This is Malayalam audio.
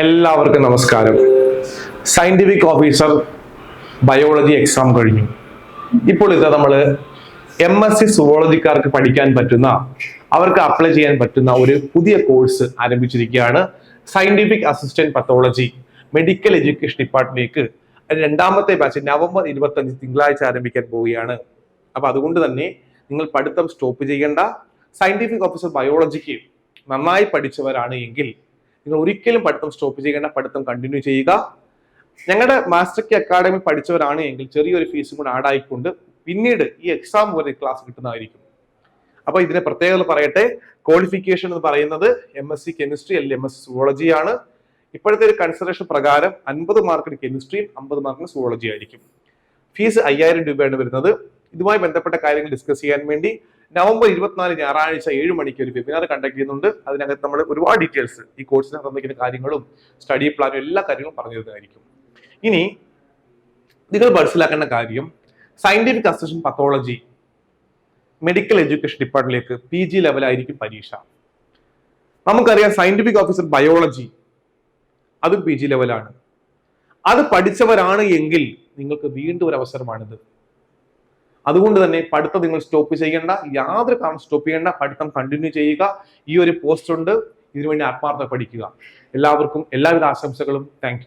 എല്ലാവർക്കും നമസ്കാരം. സയന്റിഫിക് ഓഫീസർ ബയോളജി എക്സാം കഴിഞ്ഞു. ഇപ്പോൾ ഇത് നമ്മൾ എം എസ് സി സുവോളജിക്കാർക്ക് പഠിക്കാൻ പറ്റുന്ന അവർക്ക് അപ്ലൈ ചെയ്യാൻ പറ്റുന്ന ഒരു പുതിയ കോഴ്സ് ആരംഭിച്ചിരിക്കുകയാണ്. Scientific assistant pathology medical education ഡിപ്പാർട്ട്മെന്റിലേക്ക് രണ്ടാമത്തെ ബാച്ച് നവംബർ ഇരുപത്തി അഞ്ച് തിങ്കളാഴ്ച ആരംഭിക്കാൻ പോവുകയാണ്. അപ്പൊ അതുകൊണ്ട് തന്നെ നിങ്ങൾ പഠിത്തം സ്റ്റോപ്പ് ചെയ്യേണ്ട. സയന്റിഫിക് ഓഫീസർ ബയോളജിക്ക് നന്നായി പഠിച്ചവരാണ് എങ്കിൽ നിങ്ങൾ ഒരിക്കലും പഠിത്തം സ്റ്റോപ്പ് ചെയ്യേണ്ട പഠിത്തം കണ്ടിന്യൂ ചെയ്യുക. ഞങ്ങളുടെ മാസ്റ്റർ കെ അക്കാഡമി പഠിച്ചവരാണ് എങ്കിൽ ചെറിയൊരു ഫീസും കൂടെ ആഡ് ആയിക്കൊണ്ട് പിന്നീട് ഈ എക്സാം വരെ ക്ലാസ് കിട്ടുന്നതായിരിക്കും. അപ്പൊ ഇതിനെ പ്രത്യേകത പറയട്ടെ. ക്വാളിഫിക്കേഷൻ എന്ന് പറയുന്നത് എം എസ് സി കെമിസ്ട്രി അല്ലെങ്കിൽ എം എസ് സി സുവോളജി ആണ്. ഇപ്പോഴത്തെ ഒരു കൺസിഡറേഷൻ പ്രകാരം അൻപത് മാർക്കിന് കെമിസ്ട്രിയും അമ്പത് മാർക്കിന് സുവോളജി ആയിരിക്കും. ഫീസ് അയ്യായിരം രൂപയാണ് വരുന്നത്. ഇതുമായി ബന്ധപ്പെട്ട കാര്യങ്ങൾ ഡിസ്കസ് ചെയ്യാൻ വേണ്ടി നവംബർ ഇരുപത്തിനാല് ഞായറാഴ്ച ഏഴ് മണിക്ക് ഒരു വെബിനാർ കണ്ടക്ട് ചെയ്യുന്നുണ്ട്. അതിനകത്ത് നമ്മൾ ഒരുപാട് ഡീറ്റെയിൽസ് ഈ കോഴ്സിനെ സംബന്ധിക്കുന്ന കാര്യങ്ങളും സ്റ്റഡി പ്ലാനും എല്ലാ കാര്യങ്ങളും പറഞ്ഞു തരുന്നതായിരിക്കും. ഇനി നിങ്ങൾ മനസ്സിലാക്കേണ്ട കാര്യം scientific assistant pathology medical education ഡിപ്പാർട്ട്മെന്റിലേക്ക് P G ലെവലായിരിക്കും പരീക്ഷ. നമുക്കറിയാം സയന്റിഫിക് ഓഫീസർ ബയോളജി അതും പി ജി ലെവലാണ് അത് പഠിച്ചവരാണ് എങ്കിൽ നിങ്ങൾക്ക് വീണ്ടും ഒരു അവസരമാണിത്. അതുകൊണ്ട് തന്നെ പഠിത്തം നിങ്ങൾ സ്റ്റോപ്പ് ചെയ്യേണ്ട യാതൊരു കാരണം സ്റ്റോപ്പ് ചെയ്യേണ്ട. പഠിത്തം കണ്ടിന്യൂ ചെയ്യുക. ഈ ഒരു പോസ്റ്റ് ഉണ്ട്. ഇതിനുവേണ്ടി ആത്മാർത്ഥ പഠിക്കുക. എല്ലാവർക്കും എല്ലാവിധ ആശംസകളും. താങ്ക്